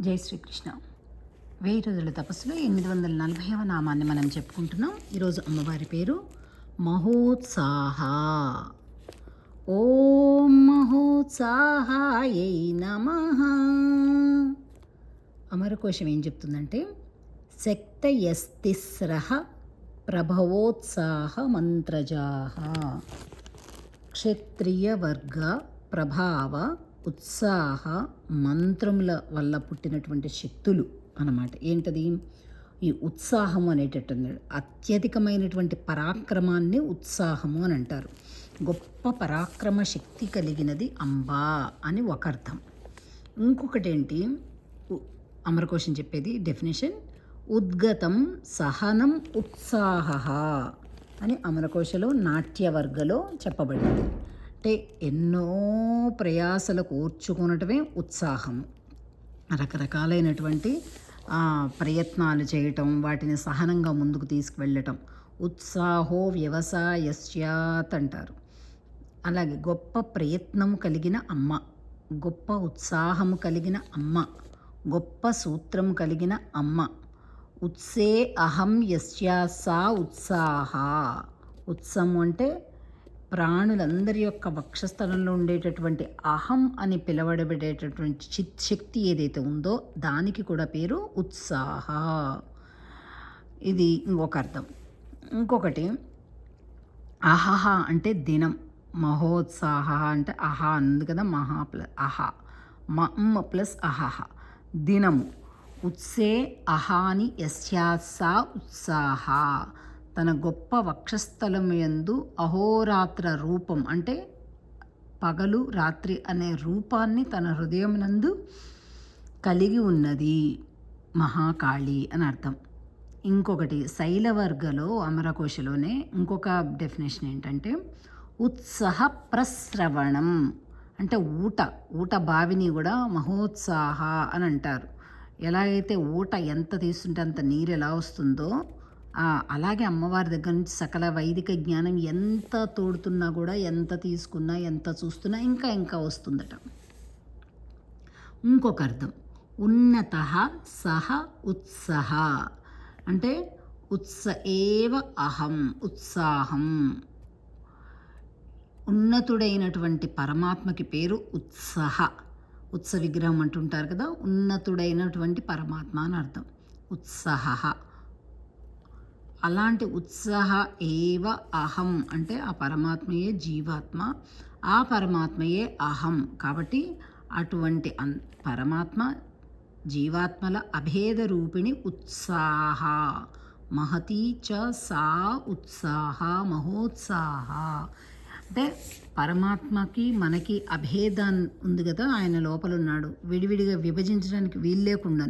జై శ్రీకృష్ణ. వెయ్యి రోజుల తపస్సులో ఎనిమిది వందల నలభైవ నామాన్ని మనం చెప్పుకుంటున్నాం. ఈరోజు అమ్మవారి పేరు మహోత్సాహ. ఓం మహోత్సాహాయ నమ. అమరకోశం ఏం చెప్తుందంటే శక్తయస్తిస్ర ప్రభవోత్సాహ మంత్రజాహ. క్షత్రియ ప్రభావ ఉత్సాహ మంత్రముల వల్ల పుట్టినటువంటి శక్తులు అన్నమాట. ఏంటది? ఈ ఉత్సాహము అనేటటువంటి అత్యధికమైనటువంటి పరాక్రమాన్ని ఉత్సాహము అని అంటారు. గొప్ప పరాక్రమ శక్తి కలిగినది అంబా అని ఒక అర్థం. ఇంకొకటి ఏంటి ఉ- అమరకోశం చెప్పేది డెఫినేషన్ ఉద్గతం సహనం ఉత్సాహ అని అమరకోశలో నాట్యవర్గలో చెప్పబడింది. అంటే ఎన్నో ప్రయాసలు కూర్చుకునటమే ఉత్సాహము రకరకాలైనటువంటి ప్రయత్నాలు చేయటం వాటిని సహనంగా ముందుకు తీసుకువెళ్ళటం. ఉత్సాహో వ్యవసాయశ్యాత్ అంటారు. అలాగే గొప్ప ప్రయత్నం కలిగిన అమ్మ గొప్ప ఉత్సాహము కలిగిన అమ్మ గొప్ప సూత్రం కలిగిన అమ్మ. ఉత్సే అహం యస్యా సా ఉత్సాహ. ఉత్సవం అంటే ప్రాణులందరి యొక్క వక్షస్థలంలో ఉండేటటువంటి అహం అని పిలవడబడేటటువంటి చిత్ శక్తి ఏదైతే ఉందో దానికి కూడా పేరు ఉత్సాహ. ఇది ఇంకొక అర్థం. ఇంకొకటి అహహ అంటే దినం మహోత్సాహ అంటే అహా అంది కదా మహా ప్లస్ అహ. మమ్ ప్లస్ అహహ. దినము ఉత్సే అహాని యస్యాసా ఉత్సాహ. తన గొప్ప వక్షస్థలం యందు అహోరాత్ర రూపం అంటే పగలు రాత్రి అనే రూపాన్ని తన హృదయం నందు కలిగి ఉన్నది మహాకాళి అని అర్థం. ఇంకొకటి శైలవర్గలో అమరకోశలోనే ఇంకొక డెఫినేషన్ ఏంటంటే ఉత్సాహ ప్రస్రవణం అంటే ఊట ఊట బావిని కూడా మహోత్సాహ అని అంటారు. ఎలాగైతే ఊట ఎంత తీసుంటే అంత నీరు ఎలా వస్తుందో అలాగే అమ్మవారి దగ్గర నుంచి సకల వైదిక జ్ఞానం ఎంత తోడుతున్నా కూడా ఎంత తీసుకున్నా ఎంత చూస్తున్నా ఇంకా ఇంకా వస్తుందట. ఇంకొక అర్థం. ఉన్నత సహ ఉత్సహ. అంటే ఉత్స ఏవ అహం ఉత్సాహం. ఉన్నతుడైనటువంటి పరమాత్మకి పేరు ఉత్సహ. ఉత్స విగ్రహం అంటుంటారు కదా ఉన్నతుడైనటువంటి పరమాత్మ అని అర్థం. ఉత్సహ. అలాంటి ఉత్సాహ ఏవ అహం అంటే ఆ పరమాత్మయే జీవాత్మ ఆ పరమాత్మయే అహం. కాబట్టి అటువంటి అన్ పరమాత్మ జీవాత్మల అభేద రూపిణి ఉత్సాహ. మహతీ చ సా ఉత్సాహ మహోత్సాహ. అంటే పరమాత్మకి మనకి అభేదం ఉంది కదా ఆయన లోపల ఉన్నాడు విడివిడిగా విభజించడానికి వీలు లేకుండా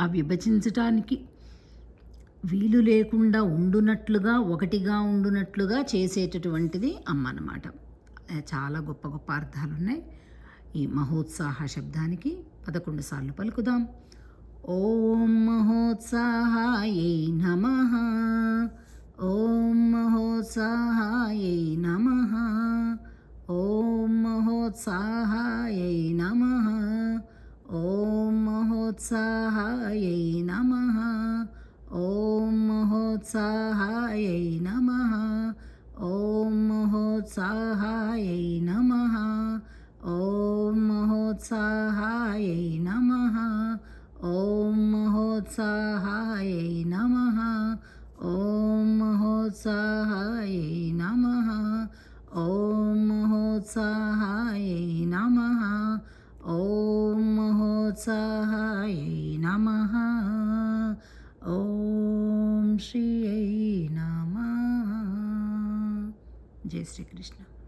ఆ విభజించడానికి వీలు లేకుండా ఉండునట్లుగా ఒకటిగా ఉండునట్లుగా చేసేటటువంటిది అమ్మ అన్నమాట చాలా గొప్ప గొప్ప అర్థాలు ఉన్నాయి ఈ మహోత్సాహ శబ్దానికి పదకొండు సార్లు పలుకుదాం. ఓం మహోత్సాహాయై నమ. ఓం మహోత్సాహాయై నమ. ఓం మహోత్సాహాయై నమ. ఓం మహోత్సాహాయై నమ. महोत्साहायै नमः। ॐ महोत्साहायै नमः। ॐ महोत्साहायै नमः। ॐ महोत्साहायै नमः। ॐ महोत्साहायै नमः। ॐ महोत्साहायै नमः। ॐ महोत्साह જય શ્રી કૃષ્ણ.